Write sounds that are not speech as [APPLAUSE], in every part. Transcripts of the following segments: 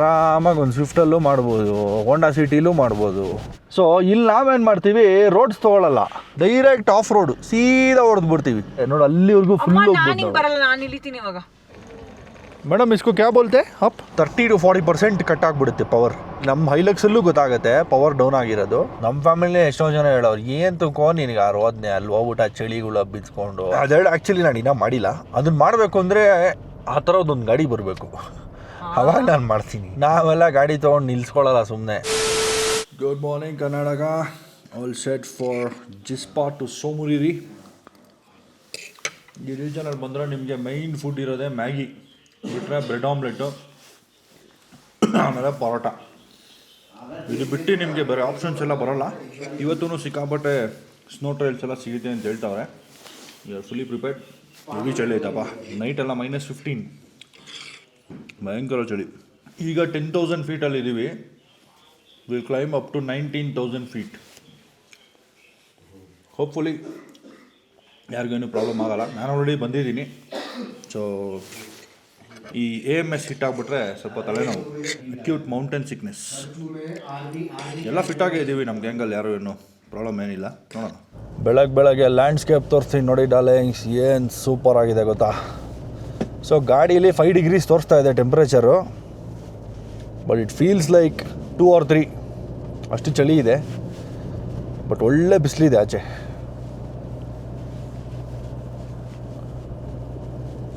ಆರಾಮಾಗಿ ಒಂದು ಸ್ವಿಫ್ಟಲ್ಲೂ ಮಾಡ್ಬೋದು ಹೋಂಡಾ ಸಿಟಿಲೂ ಮಾಡ್ಬೋದು. ಸೊ ಇಲ್ಲಿ ನಾವೇನು ಮಾಡ್ತೀವಿ ರೋಡ್ಸ್ ತೊಗೊಳಲ್ಲ. ಡೈರೆಕ್ಟ್ ಆಫ್ ರೋಡ್ ಸೀದಾ ಹೊಡೆದು ಬಿಡ್ತೀವಿ. ನೋಡಿ ಅಲ್ಲಿವರೆಗೂ ಫುಲ್ ಮೇಡಮ್ ಇಸ್ಕೋ ಕ್ಯಾ ಬೋಲ್ತೆ up thirty two forty percent cut ಆಗಿಬಿಡುತ್ತೆ ಪವರ್ ನಮ್ಮ ಹೈಲಕ್ಸಲ್ಲೂ ಗೊತ್ತಾಗುತ್ತೆ ಪವರ್ ಡೌನ್ ಆಗಿರೋದು. ನಮ್ಮ ಫ್ಯಾಮಿಲಿ ಎಷ್ಟೋ ಜನ ಹೇಳೋರು ಏನು ತುಕೋ ನಿನಗೆ ಆ ರೋದ್ನೆ ಅಲ್ಲಿ ಹೋಗ್ಬಿಟ್ಟು ಆ ಚಳಿಗಳು ಬಿಚ್ಕೊಂಡು ಅದೇಳಿ ಆ್ಯಕ್ಚುಲಿ ನಾನು ಇನ್ನೂ ಮಾಡಿಲ್ಲ. ಅದನ್ನ ಮಾಡಬೇಕು ಅಂದರೆ ಆ ಥರದ್ದೊಂದು ಗಾಡಿ ಬರಬೇಕು. ಅವಾಗ ನಾನು ಮಾಡ್ತೀನಿ. ನಾವೆಲ್ಲ ಗಾಡಿ ತೊಗೊಂಡು ನಿಲ್ಸ್ಕೊಳ್ಳಲ್ಲ ಸುಮ್ಮನೆ good morning Karnataka all set for Jispa to Tsomoriri ಈ ರೀಜನಲ್ಲಿ ಬಂದರೆ ನಿಮಗೆ ಮೈನ್ ಫುಡ್ ಇರೋದೇ ಮ್ಯಾಗಿ ಬಿಟ್ಟರೆ ಬ್ರೆಡ್ ಆಮ್ಲೆಟು ಆಮೇಲೆ ಪರೋಟ. ಇದು ಬಿಟ್ಟು ನಿಮಗೆ ಬೇರೆ ಆಪ್ಷನ್ಸ್ ಎಲ್ಲ ಬರೋಲ್ಲ. ಇವತ್ತೂ ಸಿಕ್ಕಾಪಟ್ಟೆ ಸ್ನೋ ಟ್ರೈಲ್ಸ್ ಎಲ್ಲ ಸಿಗುತ್ತೆ ಅಂತ ಹೇಳ್ತಾವ್ರೆ. ಯು ಫುಲ್ಲಿ ಪ್ರಿಪೇರ್ಡ್ ಹೆವಿ ಚಳಿ ಐತಪ್ಪ. ನೈಟ್ ಎಲ್ಲ ಮೈನಸ್ ಫಿಫ್ಟೀನ್ ಭಯಂಕರ ಚಳಿ. ಈಗ ಟೆನ್ ತೌಸಂಡ್ ಫೀಟಲ್ಲಿ ಇದ್ದೀವಿ. Will climb up to nineteen thousand feet hopefully ಯಾರಿಗೇನು problem ಆಗಲ್ಲ. ನಾನು ಆಲ್ರೆಡಿ ಬಂದಿದ್ದೀನಿ. ಸೊ ಈ ಎ ಎಂ ಎಸ್ ಹಿಟ್ ಆಗಿಬಿಟ್ರೆ ಸ್ವಲ್ಪ ತಲೆನೋವು. ಅಕ್ಯೂಟ್ ಮೌಂಟೇನ್ ಸಿಕ್ನೆಸ್ ಎಲ್ಲ ಫಿಟ್ಟಾಗೇ ಇದ್ದೀವಿ ನಮ್ಮ ಗ್ಯಾಂಗಲ್ಲಿ ಯಾರು ಏನು ಪ್ರಾಬ್ಲಮ್ ಏನಿಲ್ಲ. ನೋಡೋಣ. ಬೆಳಗ್ಗೆ ಬೆಳಗ್ಗೆ ಲ್ಯಾಂಡ್ಸ್ಕೇಪ್ ತೋರಿಸ್ತೀನಿ ನೋಡಿ ಡಾಲೆ ಏನು ಸೂಪರ್ ಆಗಿದೆ ಗೊತ್ತಾ? ಸೊ ಗಾಡೀಲಿ ಫೈವ್ ಡಿಗ್ರೀಸ್ ತೋರಿಸ್ತಾ ಇದೆ temperature but it feels like two or three ಅಷ್ಟು ಚಳಿ ಇದೆ. ಬಟ್ ಒಳ್ಳೆ ಬಿಸಿಲಿದೆ ಆಚೆ.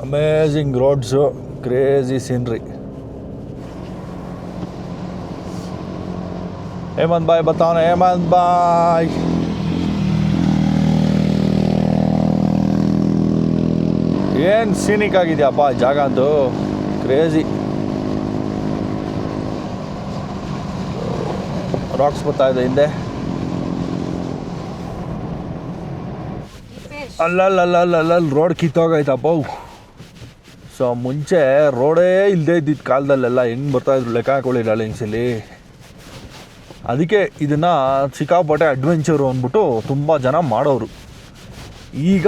Amazing roads crazy scenery Hemant bhai ಬತ್ತಾವನೆ Hemant ಬಾಯ್ ಏನು ಸೀನಿಕ್ ಆಗಿದೆಯಪ್ಪ ಜಾಗ ಅಂತೂ ಕ್ರೇಜಿ ರಾಕ್ಸ್ ಬರ್ತಾ ಇದೆ ಹಿಂದೆ. ಅಲ್ಲಲ್ಲಲ್ಲಲ್ಲಲ್ಲಿ ರೋಡ್ ಕಿತ್ತೋಗೈತಪ್ಪ ಸೊ ಮುಂಚೆ ರೋಡೇ ಇಲ್ಲದೆ ಇದ್ದಿದ್ದ ಕಾಲದಲ್ಲೆಲ್ಲ ಹೆಂಗೆ ಬರ್ತಾಯಿದ್ರು ಲೆಕ್ಕ ಹಾಕೊಳ್ಳಿ ಡಾಲಿಂಗ್ಸಲ್ಲಿ ಅದಕ್ಕೆ ಇದನ್ನು ಸಿಕ್ಕಾಪಟ್ಟೆ ಅಡ್ವೆಂಚರು ಅಂದ್ಬಿಟ್ಟು ತುಂಬ ಜನ ಮಾಡೋರು. ಈಗ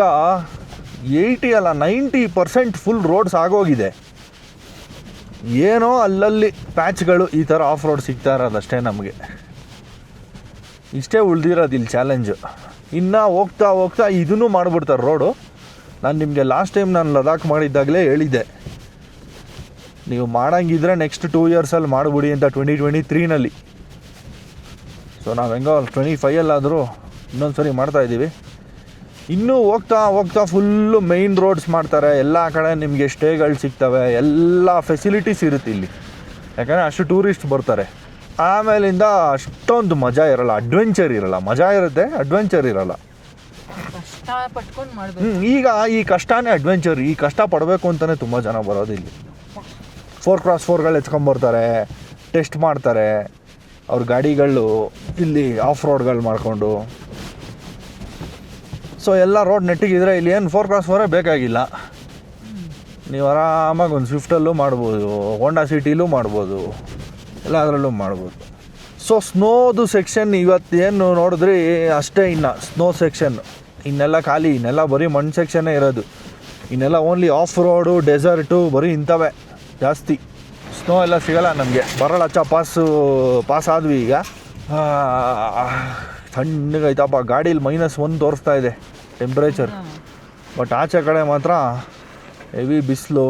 ಏಯ್ಟಿ ಅಲ್ಲ, ನೈಂಟಿ ಪರ್ಸೆಂಟ್ ಫುಲ್ ರೋಡ್ಸ್ ಆಗೋಗಿದೆ. ಏನೋ ಅಲ್ಲಲ್ಲಿ ಪ್ಯಾಚ್ಗಳು ಈ ಥರ ಆಫ್ ರೋಡ್ ಸಿಗ್ತಾ ಇರೋದಷ್ಟೇ ನಮಗೆ. ಇಷ್ಟೇ ಉಳಿದಿರೋದು ಇಲ್ಲಿ ಚಾಲೆಂಜು ಇನ್ನು ಹೋಗ್ತಾ ಹೋಗ್ತಾ ಇದನ್ನು ಮಾಡಿಬಿಡ್ತಾರೆ ರೋಡು ನಾನು ನಿಮಗೆ ಲಾಸ್ಟ್ ಟೈಮ್ ನಾನು ಲದಾಖ್ ಮಾಡಿದ್ದಾಗಲೇ ಹೇಳಿದ್ದೆ. ನೀವು ಮಾಡಂಗಿದ್ರೆ ನೆಕ್ಸ್ಟ್ ಟೂ ಇಯರ್ಸಲ್ಲಿ ಮಾಡಿಬಿಡಿ ಅಂತ ಟ್ವೆಂಟಿ ಟ್ವೆಂಟಿ ತ್ರೀನಲ್ಲಿ ಸೊ ನಾವು ಹೆಂಗೋ ಟ್ವೆಂಟಿ ಫೈಯಲ್ಲಾದರೂ ಇನ್ನೊಂದು ಸರಿ ಮಾಡ್ತಾಯಿದ್ದೀವಿ ಇನ್ನೂ ಹೋಗ್ತಾ ಹೋಗ್ತಾ ಫುಲ್ಲು ಮೈನ್ ರೋಡ್ಸ್ ಮಾಡ್ತಾರೆ. ಎಲ್ಲ ಕಡೆ ನಿಮಗೆ ಸ್ಟೇಗಳು ಸಿಗ್ತವೆ. ಎಲ್ಲ ಫೆಸಿಲಿಟೀಸ್ ಇರುತ್ತೆ ಇಲ್ಲಿ. ಯಾಕಂದರೆ ಅಷ್ಟು ಟೂರಿಸ್ಟ್ ಬರ್ತಾರೆ. ಆಮೇಲಿಂದ ಅಷ್ಟೊಂದು ಮಜಾ ಇರಲ್ಲ. ಅಡ್ವೆಂಚರ್ ಇರಲ್ಲ. ಮಜಾ ಇರುತ್ತೆ ಅಡ್ವೆಂಚರ್ ಇರಲ್ಲ. ಈಗ ಈ ಕಷ್ಟನೇ ಅಡ್ವೆಂಚರ್ ಈ ಕಷ್ಟ ಪಡಬೇಕು ಅಂತಲೇ ತುಂಬ ಜನ ಬರೋದು ಇಲ್ಲಿ. ಫೋರ್ ಕ್ರಾಸ್ ಫೋರ್ಗಳು ಎತ್ಕೊಂಬರ್ತಾರೆ ಟೆಸ್ಟ್ ಮಾಡ್ತಾರೆ. ಅವ್ರ ಗಾಡಿಗಳು ಇಲ್ಲಿ ಆಫ್ ರೋಡ್ಗಳು ಮಾಡಿಕೊಂಡು. ಸೊ ಎಲ್ಲ ರೋಡ್ ನೆಟ್ಟಿಗಿದ್ರೆ ಇಲ್ಲಿ ಏನು ಫೋರ್ ಕ್ರಾಸ್ ಫೋರೇ ಬೇಕಾಗಿಲ್ಲ. ನೀವು ಆರಾಮಾಗಿ ಒಂದು ಸ್ವಿಫ್ಟಲ್ಲೂ ಮಾಡ್ಬೋದು ಹೋಂಡಾ ಸಿಟಿಲೂ ಮಾಡ್ಬೋದು, ಎಲ್ಲ ಅದರಲ್ಲೂ ಮಾಡ್ಬೋದು. ಸೊ ಸ್ನೋದು ಸೆಕ್ಷನ್ ಇವತ್ತೇನು ನೋಡಿದ್ರಿ, ಅಷ್ಟೇ ಇನ್ನು ಸ್ನೋ ಸೆಕ್ಷನ್ ಇನ್ನೆಲ್ಲ ಖಾಲಿ, ಇನ್ನೆಲ್ಲ ಬರೀ ಮಣ್ಣು ಸೆಕ್ಷನ್ನೇ ಇರೋದು. ಇನ್ನೆಲ್ಲ ಓನ್ಲಿ ಆಫ್ ರೋಡು ಡೆಸರ್ಟು ಬರೀ ಇಂಥವೇ, ಜಾಸ್ತಿ. ಸ್ನೋ ಎಲ್ಲ ಸಿಗಲ್ಲ ನಮಗೆ. ಬರಳಚ್ಚ ಪಾಸು ಪಾಸ್ ಆದ್ವಿ ಈಗ. ತಣ್ಣಗೈತಪ್ಪ ಗಾಡೀಲಿ ಮೈನಸ್ ಒಂದು ತೋರಿಸ್ತಾ ಇದೆ ಟೆಂಪ್ರೇಚರ್ ಬಟ್ ಆಚೆ ಕಡೆ ಮಾತ್ರ ಹೆವಿ ಬಿಸಿಲು.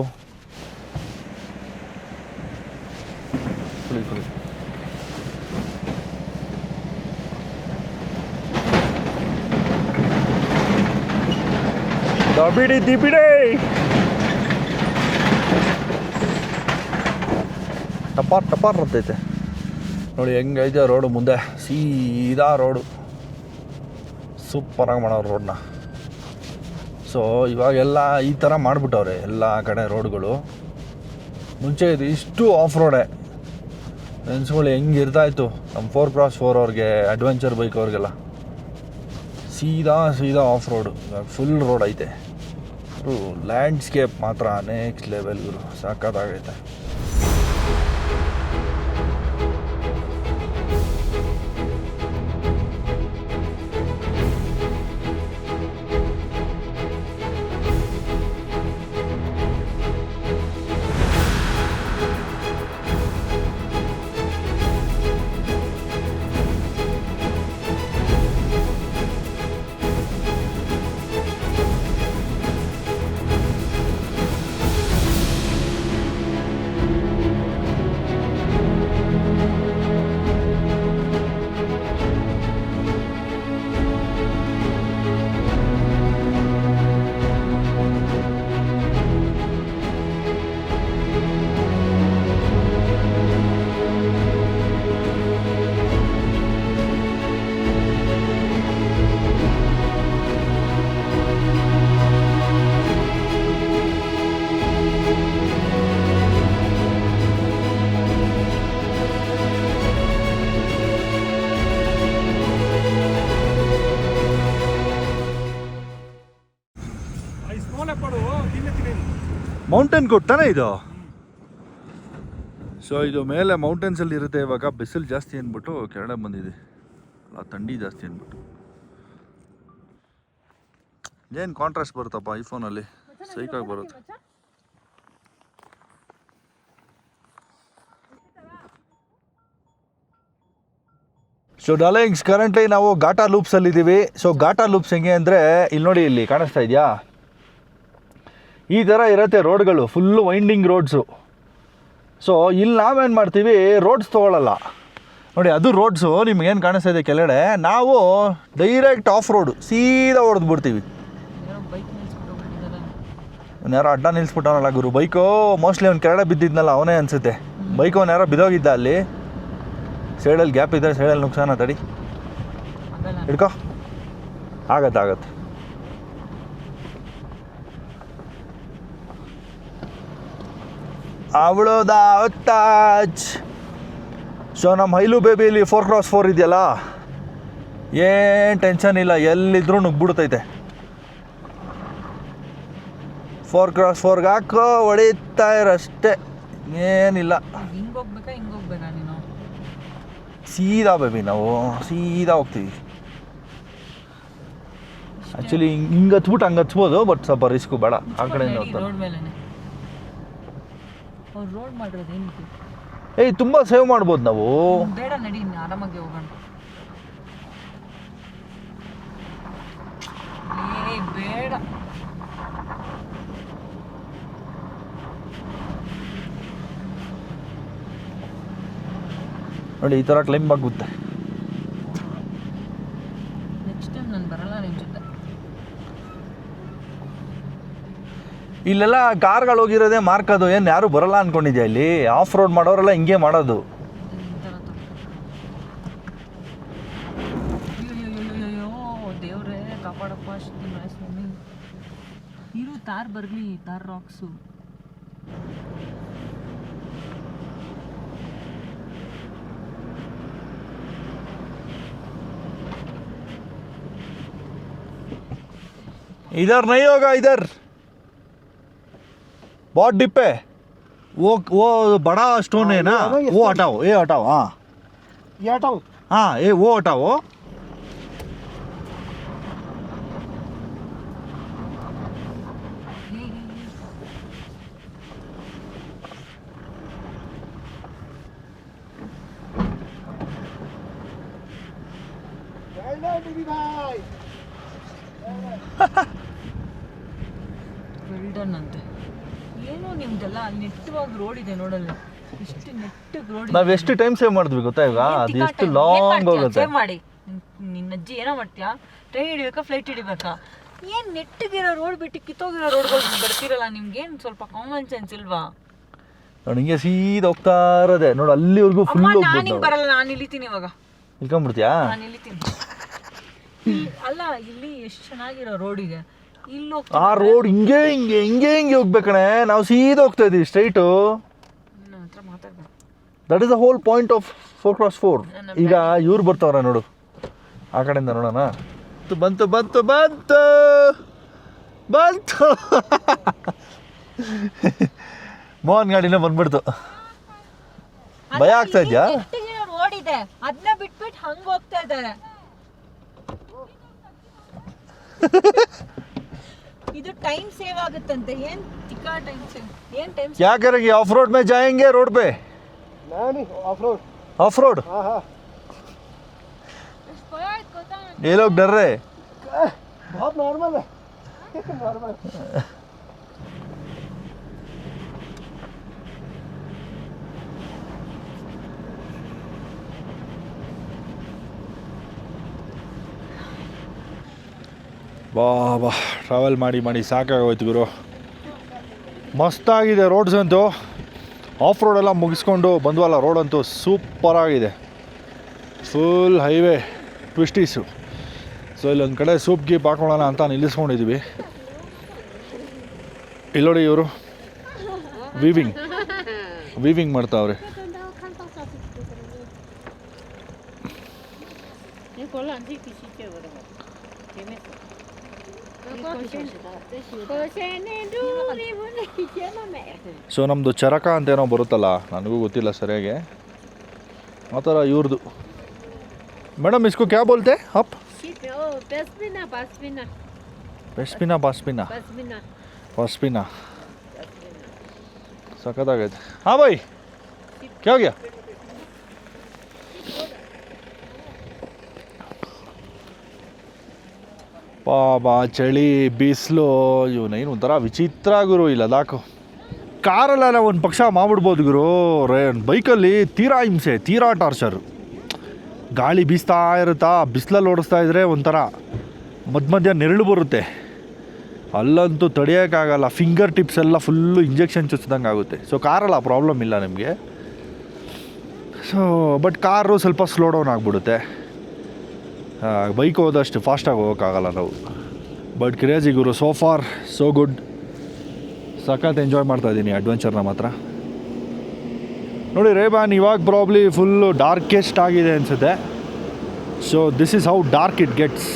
ದಬಿಡಿ ದಿಬಿಡಿ ಟಪಾರ್ ಟಪಾರ್ ಅಂತೈತೆ ನೋಡಿ ಹೆಂಗೈತೆ ರೋಡು ಮುಂದೆ. ಸೀದಾ ರೋಡು. ಸೂಪರಾಗಿ ಮಾಡೋರು ರೋಡ್ನ ಸೊ ಇವಾಗೆಲ್ಲ ಈ ಥರ ಮಾಡಿಬಿಟ್ಟವ್ರೆ ಎಲ್ಲ ಕಡೆ ರೋಡ್ಗಳು ಮುಂಚೆ ಇದು ಇಷ್ಟು ಆಫ್ ರೋಡೇ ನೆನ್ಸ್ಕೊಳ್ಳಿ ಹೆಂಗೆ ಇರ್ತಾಯಿತ್ತು ನಮ್ಮ ಫೋರ್ ಕ್ರಾಸ್ ಫೋರ್ ಅವ್ರಿಗೆ ಅಡ್ವೆಂಚರ್ ಬೈಕ್ ಅವ್ರಿಗೆಲ್ಲ. ಸೀದಾ ಸೀದಾ ಆಫ್ ರೋಡು ಇವಾಗ ಫುಲ್ ರೋಡ್ ಐತೆ. ಲ್ಯಾಂಡ್ಸ್ಕೇಪ್ ಮಾತ್ರ ನೆಕ್ಸ್ಟ್ ಲೆವೆಲ್ ಗುರು ಸಾಕಾಗೈತೆ ಮೌಂಟೇನ್ ಕೊಟ್ಟಾನೆ ಇದು? ಸೊ ಇದು ಮೇಲೆ ಮೌಂಟೇನ್ಸಲ್ಲಿ ಇರುತ್ತೆ, ಇವಾಗ ಬಿಸಿಲು ಜಾಸ್ತಿ ಅಂದ್ಬಿಟ್ಟು ಕೆರಳ ಬಂದಿದೆ. ಅಲ್ಲ ಥಂಡಿ ಜಾಸ್ತಿ ಅಂದ್ಬಿಟ್ಟು. ಏನು ಕಾಂಟ್ರಾಸ್ಟ್ ಬರುತ್ತಪ್ಪ ಐಫೋನಲ್ಲಿ ಸೈಕಾಗಿ ಬರುತ್ತೆ. ಸೊ ಡಾಲಿಂಗ್ಸ್ ಕರೆಂಟ್ಲಿ ನಾವು ಘಾಟಾ ಲೂಪ್ಸಲ್ಲಿ ಇದ್ದೀವಿ ಸೊ ಘಾಟಾ ಲೂಪ್ಸ್ ಹೆಂಗೆ ಅಂದರೆ, ಇಲ್ಲಿ ನೋಡಿ, ಇಲ್ಲಿ ಕಾಣಿಸ್ತಾ ಇದೆಯಾ? ಈ ಥರ ಇರುತ್ತೆ ರೋಡ್ಗಳು ಫುಲ್ಲು ವೈಂಡಿಂಗ್ ರೋಡ್ಸು ಸೊ ಇಲ್ಲಿ ನಾವೇನು ಮಾಡ್ತೀವಿ ರೋಡ್ಸ್ ತೊಗೊಳಲ್ಲ. ನೋಡಿ, ಅದು ರೋಡ್ಸು ನಿಮ್ಗೇನು ಕಾಣಿಸ್ತಾ ಇದೆ ಕೆಳಗಡೆ, ನಾವು ಡೈರೆಕ್ಟ್ ಆಫ್ ರೋಡು ಸೀದಾ ಹೊಡೆದು ಬಿಡ್ತೀವಿ. ಯಾರೋ ಅಡ್ಡ ನಿಲ್ಸ್ಬಿಟ್ಟವನಲ್ಲ ಗುರು ಬೈಕು ಮೋಸ್ಟ್ಲಿ ಅವ್ನು ಕೆಳಗಡೆ ಬಿದ್ದಿದ್ನಲ್ಲ, ಅವನೇ ಅನಿಸುತ್ತೆ. ಬೈಕ್ ಅವ್ನು ಯಾರೋ ಬಿದ್ದೋಗಿದ್ದ ಅಲ್ಲಿ. ಸೈಡಲ್ಲಿ ಗ್ಯಾಪ್ ಇದೆ ಸೈಡಲ್ಲಿ ನುಕ್ಸಾನ ತಡಿ. ಹಿಡ್ಕೋ. ಆಗತ್ತೆ ಆಗತ್ತೆ. ಅವಳದ ತಾಜ್ ಸೊ ನಮ್ಮ ಹೈಲು ಬೇಬಿಲಿ ಫೋರ್ ಕ್ರಾಸ್ ಫೋರ್ ಇದೆಯಲ್ಲ? ಏನು ಟೆನ್ಷನ್ ಇಲ್ಲ ಎಲ್ಲಿದ್ರೂ ನುಗ್ಬಿಡ್ತೈತೆ ಫೋರ್ ಕ್ರಾಸ್ ಫೋರ್ಗೆ ಹಾಕೋ ಹೊಡಿತಾ ಇರಷ್ಟೇ ಏನಿಲ್ಲ. ಹಿಂಗ್ ಹೋಗ್ಬೇಕಾ ಹಿಂಗ್ ಹೋಗ್ಬೇಕಾ ನೀನು? ಸೀದಾ ಬೇಬಿ ನಾವು ಸೀದಾ ಹೋಗ್ತೀವಿ. ಆ್ಯಕ್ಚುಲಿ ಹಿಂಗೆ ಹತ್ಬಿಟ್ಟು ಹಂಗೆ ಹಚ್ಬೋದು ಬಟ್ ಸ್ವಲ್ಪ ರಿಸ್ಕು ಬೇಡ. ಆ ಕಡೆಯಿಂದ ಹೋಗ್ತಾರೆ. ಅವ್ರು ರೋಡ್ ಮಾಡಿರೋದು ಏನಕ್ಕೆ ಏಯ್ ತುಂಬ ಸೇವ್ ಮಾಡ್ಬೋದು ನಾವು. ಬೇಡ ನಡಿ ಇನ್ನು ಆರಾಮಾಗಿ ಹೋಗೋಣ. ಏ ಬೇಡ. ನೋಡಿ ಈ ಥರ ಕ್ಲೈಂಬ್ ಆಗುತ್ತೆ ನೆಕ್ಸ್ಟ್ ಟೈಮ್ ನಾನು ಬರಲ್ಲ ನಿಮ್ಮ ಜೊತೆ ಇಲ್ಲೆಲ್ಲ ಕಾರ್ಗಳು ಹೋಗಿರೋದೇ ಮಾರ್ಕ್ ಅದು ಏನು ಯಾರು ಬರಲ್ಲ ಅನ್ಕೊಂಡಿದ್ಯಾ ಇಲ್ಲಿ ಆಫ್ ರೋಡ್ ಮಾಡೋರೆಲ್ಲ ಹಿಂಗೆ ಮಾಡೋದು ಈ ಥರ ಅಯ್ಯೋ ದೇವ್ರೇ ಕಾಪಾಡಪ್ಪ ಶ್ರೀ ಸ್ವಾಮಿ ಇರು ತಾರ್ ಬರಲಿ ತಾರ್ ರಾಕ್ಸು इधर नहीं होगा इधर बहुत डिप है वो वो बड़ा स्टोन है ना हाँ, ये वो stone। हटाओ ये हटाओ हाँ ये हटाओ हाँ ये वो हटाओ ನಾವ್ ಎಷ್ಟು ಟೈಮ್ ಸೇವ್ ಮಾಡಿದ್ವಿ ಗೊತ್ತಾ ಇವಾಗ? ಅದು ಎಷ್ಟು ಲಾಂಗ್ ಹೋಗುತ್ತೆ. ಸೇವ್ ಮಾಡಿ. ನಿನ್ನ ಅಜ್ಜಿ ಏನೋ ಮಾಡ್ತೀಯಾ? ಟ್ರೈನ್ ಹಿಡಿಬೇಕಾ ಫ್ಲೈಟ್ ಹಿಡಿಬೇಕಾ? ಏನ್ ನೆಟ್ಟಗಿರೋ ರೋಡ್ ಬಿಟ್ಟು ಕಿತ್ತೋಗಿರೋ ರೋಡ್ಗಳು ಬರ್ತಿರಲ್ಲ ನಿಮ್ಗೇನ್ ಸ್ವಲ್ಪ ಕಾಮನ್ ಸೆನ್ಸ್ ಇಲ್ವಾ? ನೋಡಿ ಹಿಂಗೆ ಸೀದಾ ಹೋಗ್ತಾ ಇರೋದೆ. ನೋಡು ಅಲ್ಲಿವರೆಗೂ ಅಮ್ಮ ಫುಲ್ ನಾನು ಹೋಗ್ಬೋದು ಹಿಂಗ್ ಬರಲ್ಲ ನಾನು ಇಳಿತೀನಿ ಇವಾಗ. ಇಲ್ಕೊಂಡ್ಬಿಡ್ತೀಯಾ ನಾನು ಇಳಿತೀನಿ ಈ- ಅಲ್ಲ ಇಲ್ಲಿ ಎಷ್ಟು ಚೆನ್ನಾಗಿರೋ ರೋಡ್ ಇದೆ. ಇಲ್ಲಿ ಆ ರೋಡ್ ಹಿಂಗೆ ಹಿಂಗೆ ಹಿಂಗೆ ಹಿಂಗೆ ಹೋಗ್ಬೇಕಣೆ ನಾವು ಸೀದಾ ಹೋಗ್ತಾ ಇದೀವಿ ಸ್ಟ್ರೈಟು ನನ್ನ ಹತ್ರ ಮಾತಾಡ್ಬೇಕು. That is the whole point of four cross four ಈಗ ಇವ್ರು ಬರ್ತಾವ್ರ ನೋಡು. ಆ ಕಡೆಯಿಂದ ನೋಡೋಣ. ಬಂತು ಬಂತು ಬಂತು ಬಂತು. ಮೋಹನ್ ಗಾಡಿನೇ ಬಂದ್ಬಿಡ್ತು. ಭಯ ಆಗ್ತಾ ಇದೆಯಾ? ಓಡಿದೆ. ಅದನ್ನ ಬಿಟ್ಬಿಟ್ಟು ಹಂಗ ಹೋಗ್ತಾ ಇದ್ದಾರೆ. ಇದು ಟೈಮ್ ಸೇವ್ ಆಗುತ್ತಂತೆ. ಏನ್ ಏನು ಟೈಮ್ ಸೇವ್ ಏನ್ ಟೈಮ್ ಯಾಕಂದ್ರೆ ಆಫ್ ರೋಡ್ ಮೇ ಜಾಯಂಗೆ ರೋಡ್ ಪೇ पे नहीं ऑफ रोड ऑफ रोड हाँ हाँ ये लोग डर रहे बहुत नॉर्मल है नॉर्मल ಬಾ ಬಾ ಟ್ರಾವೆಲ್ ಮಾಡಿ ಮಾಡಿ ಸಾಕಾಗೋಯ್ತು ಗುರು ಮಸ್ತಾಗಿದೆ ರೋಡ್ಸ್ ಅಂತೂ ಆಫ್ ರೋಡೆಲ್ಲ ಮುಗಿಸ್ಕೊಂಡು ಬಂದ್ವಲ್ಲ ರೋಡ್ ಅಂತೂ ಸೂಪರಾಗಿದೆ ಫುಲ್ ಹೈವೇ ಟ್ವಿಸ್ಟೀಸು ಸೊ ಇಲ್ಲೊಂದು ಕಡೆ ಸೂಪ್ ಗೀಪ್ ಹಾಕೊಳ್ಳೋಣ ಅಂತ ನಿಲ್ಲಿಸ್ಕೊಂಡಿದ್ವಿ. ಇಲ್ಲೋಡಿ ಇವರು. ವೀವಿಂಗ್ ವೀವಿಂಗ್ ಮಾಡ್ತಾವ್ರೆ. ಸೊ ನಮ್ಮದು ಚರಕ ಅಂತ ಏನೋ ಬರುತ್ತಲ್ಲ, ನನಗೂ ಗೊತ್ತಿಲ್ಲ ಸರಿಯಾಗಿ. ಆ ಥರ ಇವ್ರದ್ದು ಮೇಡಮ್, ಇಸ್ಕು ಕ್ಯಾ ಬೋಲ್ತೆ ಅಪ್. ಬೆಸ್ಪಿನ ಬೆಸ್ಪಿನಾ. ಬಾಸ್ಪಿನಾ ಸಖತ್ತಾಗೈತೆ. ಹಾಂ ಬಾಯ್ ಕ್ಯಾ ಬಾಬಾ ಚಳಿ, ಬಿಸಿಲು ಇವನೇನು ಒಂಥರ ವಿಚಿತ್ರ ಗುರು ಇಲ್ಲ ಲದಾಖು ಕಾರಲ್ಲೆಲ್ಲ ಒಂದು ಪಕ್ಷ ಮಾಡ್ಬಿಡ್ಬೋದು ಗುರು. ರೇ, ಬೈಕಲ್ಲಿ ತೀರಾ ಹಿಂಸೆ, ತೀರಾ ಟಾರ್ಚರು. ಗಾಳಿ ಬೀಸ್ತಾ ಇರುತ್ತಾ, ಬಿಸಿಲಲ್ಲಿ ಓಡಿಸ್ತಾ ಇದ್ರೆ ಒಂಥರ ಮಧ್ಯ ಮಧ್ಯ ನೆರಳು ಬರುತ್ತೆ. ಅಲ್ಲಂತೂ ತಡೆಯೋಕ್ಕಾಗಲ್ಲ ಫಿಂಗರ್ ಟಿಪ್ಸ್ ಎಲ್ಲ ಫುಲ್ಲು ಇಂಜೆಕ್ಷನ್ ಚುಚ್ಚಿದಂಗೆ ಆಗುತ್ತೆ. ಸೊ ಕಾರಲ್ಲ ಪ್ರಾಬ್ಲಮ್ ಇಲ್ಲ ನಿಮಗೆ. ಸೊ ಬಟ್ ಕಾರು ಸ್ವಲ್ಪ ಸ್ಲೋ ಡೌನ್ ಆಗಿಬಿಡುತ್ತೆ. ಬೈಕ್ ಹೋದಷ್ಟು ಫಾಸ್ಟಾಗಿ ಹೋಗೋಕ್ಕಾಗಲ್ಲ ನಾವು. ಬಟ್ ಕ್ರೇಜಿ ಗುರು ಸೋ ಫಾರ್ ಸೋ ಗುಡ್ ಸಖತ್ ಎಂಜಾಯ್ ಮಾಡ್ತಾ ಇದ್ದೀನಿ ಅಡ್ವೆಂಚರ್ನ ಮಾತ್ರ. ನೋಡಿ ರೇಬಾನ್ ಇವಾಗ ಪ್ರಾಬ್ಲಿ ಫುಲ್ಲು ಡಾರ್ಕೆಸ್ಟ್ ಆಗಿದೆ ಅನಿಸುತ್ತೆ. So this is how dark it gets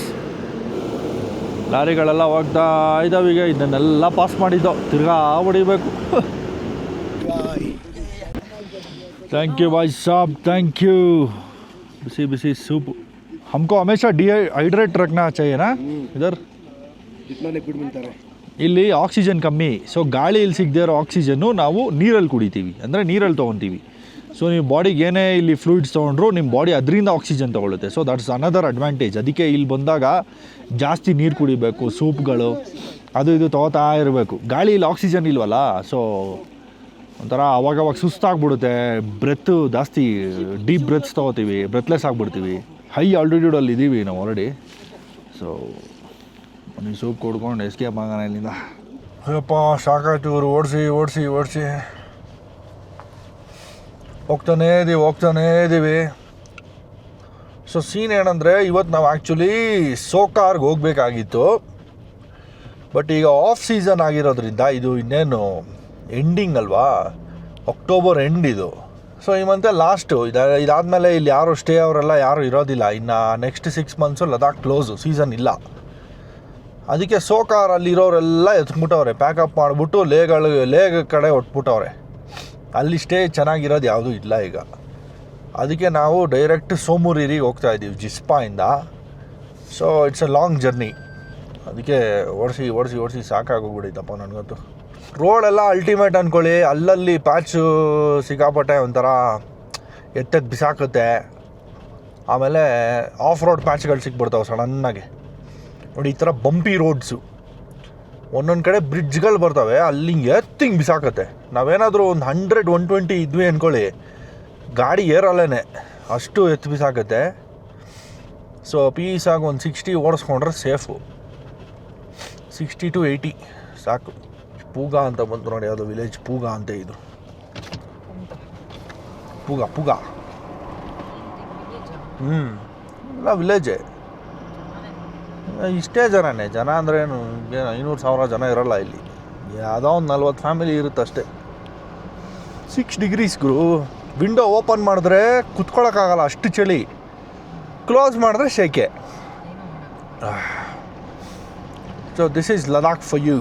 ಲಾರಿಗಳೆಲ್ಲ ಹೋಗ್ತಾ ಇದ್ದಾವೀಗ ಇದನ್ನೆಲ್ಲ ಪಾಸ್ ಮಾಡಿದ್ದೋ. ತಿರ್ಗಾ ಹೊಡಿಬೇಕು. Thank you bhai saab thank you ಬಿಸಿ ಬಿಸಿ सूप हमको हमेशा डिहाइड्रेट रखना चाहिए ना इधर इतना लिक्विड मिलता रहे ಇಲ್ಲಿ ಆಕ್ಸಿಜನ್ ಕಮ್ಮಿ ಸೊ ಗಾಳಿಯಲ್ಲಿ ಸಿಗದೇ ಇರೋ ಆಕ್ಸಿಜನ್ನು ನಾವು ನೀರಲ್ಲಿ ಕುಡಿತೀವಿ ಅಂದರೆ ನೀರಲ್ಲಿ ತೊಗೊತೀವಿ ಸೊ ನೀವು ಬಾಡಿಗೆ ಏನೇ ಇಲ್ಲಿ ಫ್ಲೂಯಿಡ್ಸ್ ತೊಗೊಂಡ್ರು ನಿಮ್ಮ ಬಾಡಿ ಅದರಿಂದ ಆಕ್ಸಿಜನ್ ತೊಗೊಳುತ್ತೆ ಸೊ ದಟ್ಸ್ ಅನದರ್ ಅಡ್ವಾಂಟೇಜ್ ಅದಕ್ಕೆ ಇಲ್ಲಿ ಬಂದಾಗ ಜಾಸ್ತಿ ನೀರು ಕುಡಿಬೇಕು ಸೂಪ್ಗಳು ಅದು ಇದು ತೊಗೋತಾ ಇರಬೇಕು ಗಾಳಿಯಲ್ಲಿ ಆಕ್ಸಿಜನ್ ಇಲ್ವಲ್ಲ ಸೊ ಒಂಥರ ಅವಾಗವಾಗ ಸುಸ್ತಾಗ್ಬಿಡುತ್ತೆ ಬ್ರೆತ್ ಜಾಸ್ತಿ ಡೀಪ್ ಬ್ರೆತ್ಸ್ ತೊಗೋತೀವಿ ಬ್ರೆತ್ಲೆಸ್ ಆಗಿಬಿಡ್ತೀವಿ ಹೈ ಆಲ್ಟಿಟ್ಯೂಡಲ್ಲಿ ಇದ್ದೀವಿ ನಾವು ಆಲ್ರೆಡಿ ಸೊ ನೀವು ಸೂಪ್ ಕೊಡ್ಕೊಂಡು ಎಸ್ಕೇಪ್ ಆಗೋಣ ಇಲ್ಲಿಂದ. ಅಯ್ಯಪ್ಪ, ಸಾಕಾಯ್ತು ಇವರು, ಓಡಿಸಿ ಓಡಿಸಿ ಓಡಿಸಿ. ಹೋಗ್ತಾನೇ ಇದೀವಿ, ಹೋಗ್ತಾನೇ ಇದ್ದೀವಿ ಸೊ ಸೀನ್ ಏನಂದರೆ ಇವತ್ತು ನಾವು ಆ್ಯಕ್ಚುಲಿ ಸೋಕಾರ್ಗೆ ಹೋಗಬೇಕಾಗಿತ್ತು. ಬಟ್ ಈಗ ಆಫ್ ಸೀಸನ್ ಆಗಿರೋದ್ರಿಂದ ಇದು ಇನ್ನೇನು ಎಂಡಿಂಗ್ ಅಲ್ವಾ? ಅಕ್ಟೋಬರ್ ಎಂಡ್ ಇದು. ಸೊ ಈ ಮಂತೆ ಲಾಸ್ಟು ಇದು, ಇದಾದಮೇಲೆ ಇಲ್ಲಿ ಯಾರು ಸ್ಟೇ ಅವರೆಲ್ಲ ಯಾರು ಇರೋದಿಲ್ಲ. ಇನ್ನು next six months Ladakh close season ಇಲ್ಲ. ಅದಕ್ಕೆ ಸೋಕಾರ್ ಅಲ್ಲಿರೋರೆಲ್ಲ ಎತ್ಬಿಟ್ಟವ್ರೆ ಪ್ಯಾಕಪ್ ಮಾಡಿಬಿಟ್ಟು ಲೇಗಳು, ಲೇಗ್ ಕಡೆ ಹೊಟ್ಬಿಟ್ಟವ್ರೆ ಅಲ್ಲಿ ಸ್ಟೇ ಚೆನ್ನಾಗಿರೋದು ಯಾವುದೂ ಇಲ್ಲ ಈಗ. ಅದಕ್ಕೆ ನಾವು ಡೈರೆಕ್ಟ್ ಸೋಮೂರಿರಿಗೆ ಹೋಗ್ತಾ ಇದ್ದೀವಿ ಜಿಸ್ಪಾಯಿಂದ so it's a long journey ಅದಕ್ಕೆ ಓಡಿಸಿ ಓಡಿಸಿ ಓಡಿಸಿ ಸಾಕಾಗೋಗ್ಬಿಡೈತಪ್ಪ ನನಗಂತೂ. ರೋಡೆಲ್ಲ ಅಲ್ಟಿಮೇಟ್ ಅಂದ್ಕೊಳ್ಳಿ ಅಲ್ಲಲ್ಲಿ ಪ್ಯಾಚು ಸಿಕ್ಕಾಪಟ್ಟೆ ಒಂಥರ ಎತ್ತಕ್ಕೆ ಬಿಸಾಕುತ್ತೆ. ಆಮೇಲೆ ಆಫ್ ರೋಡ್ ಪ್ಯಾಚ್ಗಳು ಸಿಕ್ಬಿಡ್ತಾವೆ ಸಡನ್ನಾಗಿ ನೋಡಿ, ಈ ಥರ ಬಂಪಿ ರೋಡ್ಸು ಒಂದೊಂದು ಕಡೆ ಬ್ರಿಡ್ಜ್ಗಳು ಬರ್ತವೆ. ಅಲ್ಲಿ ಎತ್ತಿಂಗ್ ಬಿಸಾಕತ್ತೆ. ನಾವೇನಾದರೂ ಒಂದು ಹಂಡ್ರೆಡ್ ಒನ್ ಟ್ವೆಂಟಿ ಇದ್ವಿ ಅಂದ್ಕೊಳ್ಳಿ ಗಾಡಿ ಏರಲ್ಲೇ ಅಷ್ಟು ಎತ್ತು ಬಿಸಾಕತ್ತೆ. ಸೊ ಪೀಸಾಗಿ ಒಂದು ಸಿಕ್ಸ್ಟಿ ಓಡಿಸ್ಕೊಂಡ್ರೆ ಸೇಫು ಸಿಕ್ಸ್ಟಿ ಟು ಏಯ್ಟಿ ಸಾಕು. ಪೂಗ ಅಂತ ಬಂತು ನೋಡಿ, ಯಾವುದೋ ವಿಲೇಜ್ ಪೂಗ ಅಂತ ಇದು. ಪೂಗ ಪೂಗ. ಹ್ಞೂ ಎಲ್ಲ ವಿಲೇಜೇ ಇಷ್ಟೇ ಜನನೇ, ಜನ ಅಂದ್ರೆ ಏನು ಏನು ಐನೂರು ಸಾವಿರ ಜನ ಇರಲ್ಲ ಇಲ್ಲಿ. ಯಾವುದೋ ಒಂದು ನಲ್ವತ್ತು ಫ್ಯಾಮಿಲಿ ಇರುತ್ತೆ ಅಷ್ಟೇ. ಸಿಕ್ಸ್ ಡಿಗ್ರೀಸ್ ಗುರು. ವಿಂಡೋ ಓಪನ್ ಮಾಡಿದ್ರೆ ಕುತ್ಕೊಳ್ಳೋಕ್ಕಾಗಲ್ಲ ಅಷ್ಟು ಚಳಿ. ಕ್ಲೋಸ್ ಮಾಡಿದ್ರೆ ಶೇಕೆ so this is Ladakh for you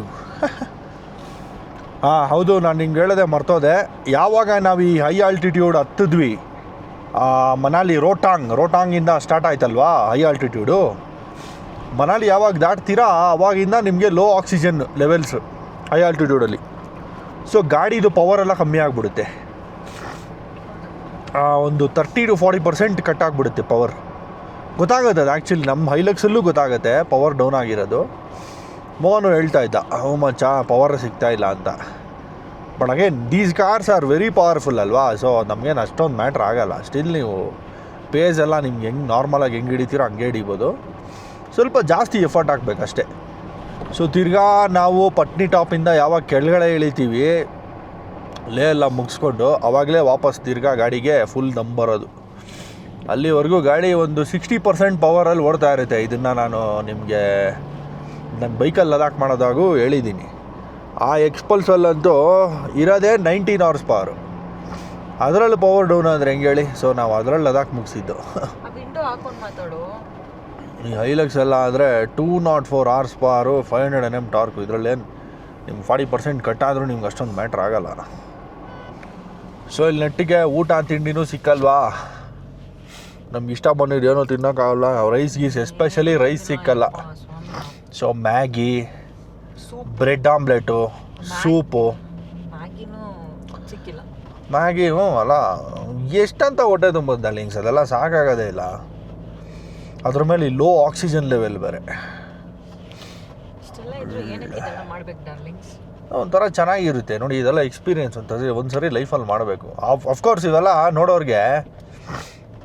ಹಾಂ ಹೌದು, ನಾನು ನಿಂಗೆ ಹೇಳದೆ ಮರ್ತೋದೆ. ಯಾವಾಗ ನಾವು ಈ ಹೈ ಆಲ್ಟಿಟ್ಯೂಡ್ ಹತ್ತಿದ್ವಿ ಮನಾಲಿ ರೋಟಾಂಗ್, ರೋಟಾಂಗಿಂದ ಸ್ಟಾರ್ಟ್ ಆಯ್ತಲ್ವಾ ಹೈ ಆಲ್ಟಿಟ್ಯೂಡು ಮನಾಲಿ ಯಾವಾಗ ದಾಟ್ತೀರಾ ಆವಾಗಿಂದ ನಿಮಗೆ ಲೋ ಆಕ್ಸಿಜನ್ ಲೆವೆಲ್ಸ್ ಹೈ ಆಲ್ಟಿಟ್ಯೂಡಲ್ಲಿ ಸೊ ಗಾಡಿದು ಪವರ್ ಎಲ್ಲ ಕಮ್ಮಿ ಆಗಿಬಿಡುತ್ತೆ. ಒಂದು thirty two forty percent cut ಆಗಿಬಿಡುತ್ತೆ ಪವರ್ ಗೊತ್ತಾಗುತ್ತೆ ಅದು ಆ್ಯಕ್ಚುಲಿ ನಮ್ಮ ಹೈಲಕ್ಸಲ್ಲೂ ಗೊತ್ತಾಗುತ್ತೆ ಪವರ್ ಡೌನ್ ಆಗಿರೋದು. ಮೋಹನು ಹೇಳ್ತಾ ಇದ್ದ ಹ್ಞೂ ಚಾ ಪವರ್ ಸಿಗ್ತಾ ಇಲ್ಲ ಅಂತ. But again these cars are very powerful ಅಲ್ವಾ? ಸೊ ನಮಗೇನು ಅಷ್ಟೊಂದು ಮ್ಯಾಟ್ರ್ ಆಗೋಲ್ಲ. ಸ್ಟಿಲ್ ನೀವು ಪೇಜ್ ಎಲ್ಲ ನಿಮ್ಗೆ ಹೆಂಗೆ ನಾರ್ಮಲಾಗಿ ಹೆಂಗೆ ಹಿಡಿತೀರೋ ಹಂಗೆ ಹಿಡಿಬೋದು. ಸ್ವಲ್ಪ ಜಾಸ್ತಿ ಎಫರ್ಟ್ ಹಾಕ್ಬೇಕಷ್ಟೆ. ಸೊ ತಿರ್ಗಾ ನಾವು ಪಟ್ನಿ ಟಾಪಿಂದ ಯಾವಾಗ ಕೆಳಗಡೆ ಇಳಿತೀವಿ, ಲೇ ಎಲ್ಲ ಮುಗಿಸ್ಕೊಂಡು ಆವಾಗಲೇ ವಾಪಸ್ ತಿರ್ಗಾ ಗಾಡಿಗೆ ಫುಲ್ ದಮ್ ಬರೋದು. ಅಲ್ಲಿವರೆಗೂ ಗಾಡಿ ಒಂದು ಸಿಕ್ಸ್ಟಿ ಪರ್ಸೆಂಟ್ ಪವರಲ್ಲಿ ಓಡ್ತಾ ಇರುತ್ತೆ. ಇದನ್ನು ನಾನು ನಿಮಗೆ ನನ್ನ ಬೈಕಲ್ಲಿ ಲದಾಖ್ ಮಾಡೋದಾಗೂ ಹೇಳಿದ್ದೀನಿ. ಆ ಎಕ್ಸ್ಪಲ್ಸಲ್ಲಂತೂ ಇರೋದೇ ನೈನ್ಟೀನ್ ಅವರ್ಸ್ ಪವರು ಅದರಲ್ಲಿ ಪವರ್ ಡೌನ್ ಅಂದರೆ ಹೆಂಗೆ ಹೇಳಿ? ಸೊ ನಾವು ಅದರಲ್ಲಿ ಲದಾಖ್ ಮುಗಿಸಿದ್ದು. ಈ ಹೈಲಕ್ಸ್ ಎಲ್ಲ ಆದರೆ two nought four hours power five hundred N M torque ಇದರಲ್ಲೇನು ನಿಮ್ಗೆ ಫಾರ್ಟಿ ಪರ್ಸೆಂಟ್ ಕಟ್ಟಾದರೂ ನಿಮ್ಗೆ ಅಷ್ಟೊಂದು ಮ್ಯಾಟ್ರ್ ಆಗಲ್ಲ. ಸೊ ಇಲ್ಲಿ ನೆಟ್ಟಿಗೆ ಊಟ ತಿಂಡಿನೂ ಸಿಕ್ಕಲ್ವಾ? ನಮ್ಗೆ ಇಷ್ಟ ಬಂದಿದ್ದು ಏನೋ ತಿನ್ನೋಕ್ಕಾಗಲ್ಲ. ರೈಸ್ ಗೀಸ್ ಎಸ್ಪೆಷಲಿ ರೈಸ್ ಸಿಕ್ಕಲ್ಲ. So Maggi bread omelette soup Maggi ಹ್ಞೂ ಅಲ್ಲ ಎಷ್ಟಂತ ಹೊಟ್ಟೆ ತುಂಬೋದು ಡಾರ್ಲಿಂಗ್ಸ್ ಅದೆಲ್ಲ ಸಾಕಾಗೋದೇ ಇಲ್ಲ. ಅದ್ರ ಮೇಲೆ ಲೋ ಆಕ್ಸಿಜನ್ ಲೆವೆಲ್ ಬೇರೆ. ಒಂಥರ ಚೆನ್ನಾಗಿರುತ್ತೆ. ನೋಡಿ ಇದೆಲ್ಲ ಎಕ್ಸ್ಪೀರಿಯನ್ಸ್ ಅಂತ ಒಂದು ಸರಿ ಲೈಫಲ್ಲಿ ಮಾಡಬೇಕು. ಅಫ್ಕೋರ್ಸ್ ಇವೆಲ್ಲ ನೋಡೋರಿಗೆ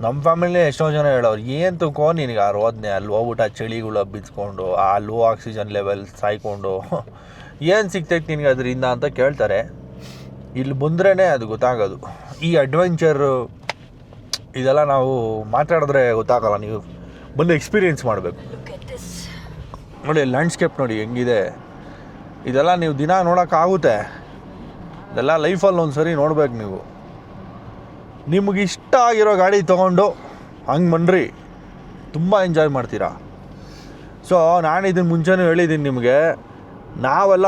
ನಮ್ಮ ಫ್ಯಾಮಿಲಿ ಎಷ್ಟೋ ಜನ ಹೇಳೋರು ಏನು ತುಕೋ ನಿನಗೆ ಆ ರೋದನೆ? ಅಲ್ಲಿ ಹೋಗ್ಬಿಟ್ಟು ಆ ಚಳಿಗಳು ಹಬ್ಬಿಸ್ಕೊಂಡು ಆ ಲೋ ಆಕ್ಸಿಜನ್ ಲೆವೆಲ್ ಸಾಯ್ಕೊಂಡು [LAUGHS] ಏನು ಸಿಗ್ತೈತೆ ನಿನಗೆ ಅದರಿಂದ? ಅಂತ ಕೇಳ್ತಾರೆ. ಇಲ್ಲಿ ಬಂದ್ರೇ ಅದು ಗೊತ್ತಾಗೋದು. ಈ ಅಡ್ವೆಂಚರ್ ಇದೆಲ್ಲ ನಾವು ಮಾತಾಡಿದ್ರೆ ಗೊತ್ತಾಗಲ್ಲ ನೀವು ಬಂದು ಎಕ್ಸ್ಪೀರಿಯೆನ್ಸ್ ಮಾಡಬೇಕು. ನೋಡಿ ಲ್ಯಾಂಡ್ಸ್ಕೇಪ್ ನೋಡಿ ಹೆಂಗಿದೆ. ಇದೆಲ್ಲ ನೀವು ದಿನ ನೋಡೋಕ್ಕಾಗುತ್ತೆ. ಇದೆಲ್ಲ ಲೈಫಲ್ಲಿ ಒಂದು ಸರಿ ನೋಡ್ಬೇಕು ನೀವು. ನಿಮ್ಗೆ ಇಷ್ಟ ಆಗಿರೋ ಗಾಡಿ ತೊಗೊಂಡು ಹಂಗೆ ಬನ್ನಿರಿ ತುಂಬ ಎಂಜಾಯ್ ಮಾಡ್ತೀರಾ? ಸೊ ನಾನು ಇದನ್ನು ಮುಂಚೆನೂ ಹೇಳಿದ್ದೀನಿ ನಿಮಗೆ, ನಾವೆಲ್ಲ